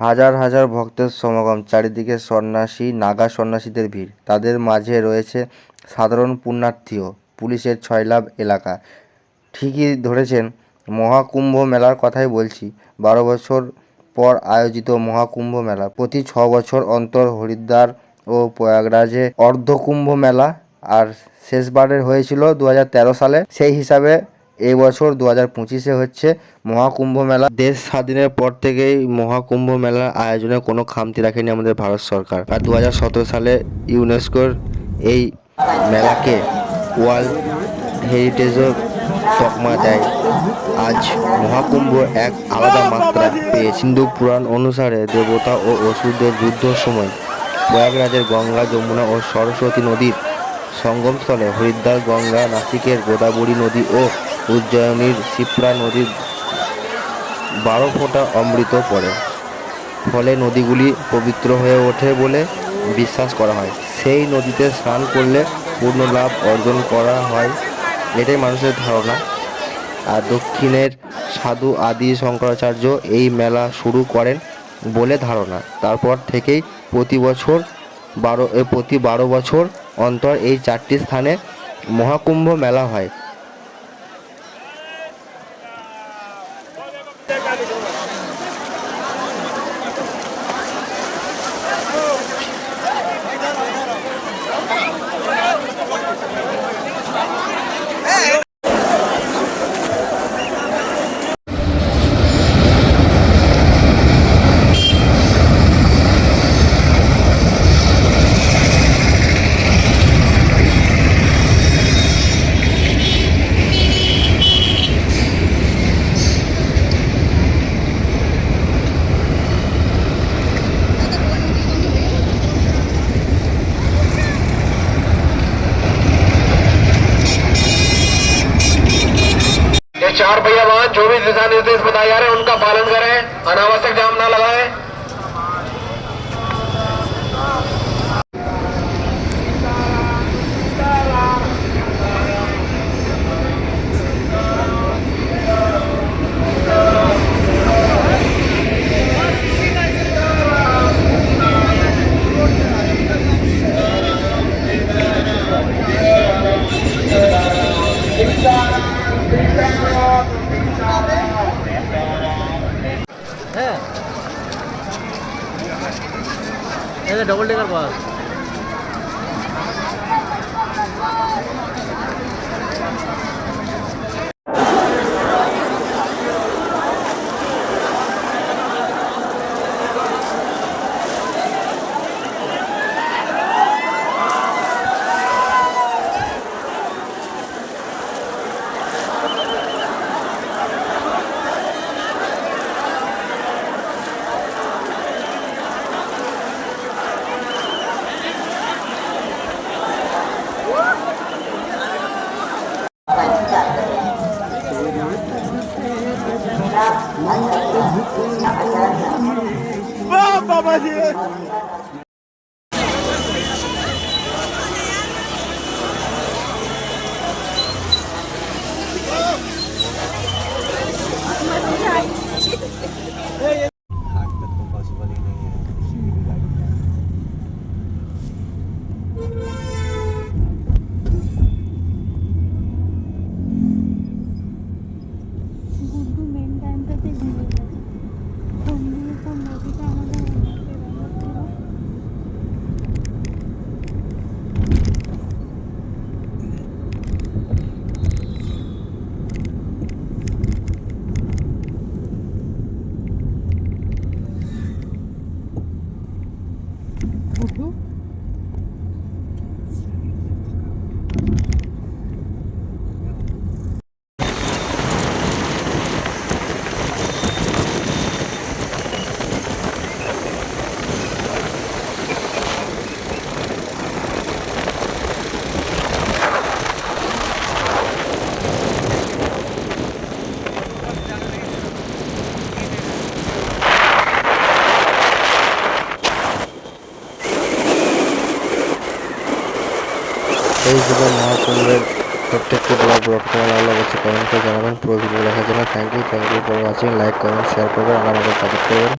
হাজার হাজার ভক্তের সমাগম, চারিদিকে সন্ন্যাসী, নাগা সন্ন্যাসীদের ভিড়। তাদের মাঝে রয়েছে সাধারণ পুণ্যার্থীও, পুলিশের ছয়লাভ এলাকা। ঠিকই ধরেছেন, মহাকুম্ভ মেলার কথাই বলছি। বারো বছর পর আয়োজিত মহাকুম্ভ মেলা। প্রতি ছ বছর অন্তর হরিদ্বার ও প্রয়াগরাজে অর্ধকুম্ভ মেলা। আর শেষবারের হয়েছিল দু হাজার তেরো সালে। সেই হিসাবে এই বছর দু হাজার পঁচিশে হচ্ছে মহাকুম্ভ মেলা। দেশ স্বাধীনের পর থেকেই মহাকুম্ভ মেলার আয়োজনে কোনো খামতি রাখেনি আমাদের ভারত সরকার। আর দু হাজার সতেরো সালে ইউনেস্কোর এই মেলাকে ওয়ার্ল্ড হেরিটেজও তকমা দেয়। আজ মহাকুম্ভ এক আলাদা মাত্রা পেয়ে হিন্দু পুরাণ অনুসারে দেবতা ও অসুরদের যুদ্ধর সময় প্রয়াগরাজের গঙ্গা, যমুনা ও সরস্বতী নদীর সঙ্গমস্থলে হরিদ্বার, গঙ্গা, নাসিকের গোদাবরী নদী ও উজ্জয়িনীর শিপ্রা নদীর বারো ফোঁটা অমৃত পড়ে। ফলে নদীগুলি পবিত্র হয়ে ওঠে বলে বিশ্বাস করা হয়। সেই নদীতে স্নান করলে পূর্ণ লাভ অর্জন করা হয় এটাই মানুষের ধারণা। আর দক্ষিণের সাধু আদি শঙ্করাচার্য এই মেলা শুরু করেন বলে ধারণা। তারপর থেকেই প্রতি বছর বারো প্রতি বারো বছর অন্তর এই চারটি স্থানে মহাকুম্ভ মেলা হয়। Thank you. चार पहिया वाहन जो भी दिशा निर्देश बताए जा रहे हैं, उनका पालन करें। अनावश्यक এটা double decker bus Vamos, Palmeiras! nous এই ছিল মহাকুম্ভের ছোট্ট একটি ব্লগ ব্লগ তোমার ভালো লাগছে কমেন্ট করে জানাবেন পুরো ভিডিও দেখার জন্য thank you thank you for watching like comment share করবেন। আর আমাদের সাপোর্ট করবেন।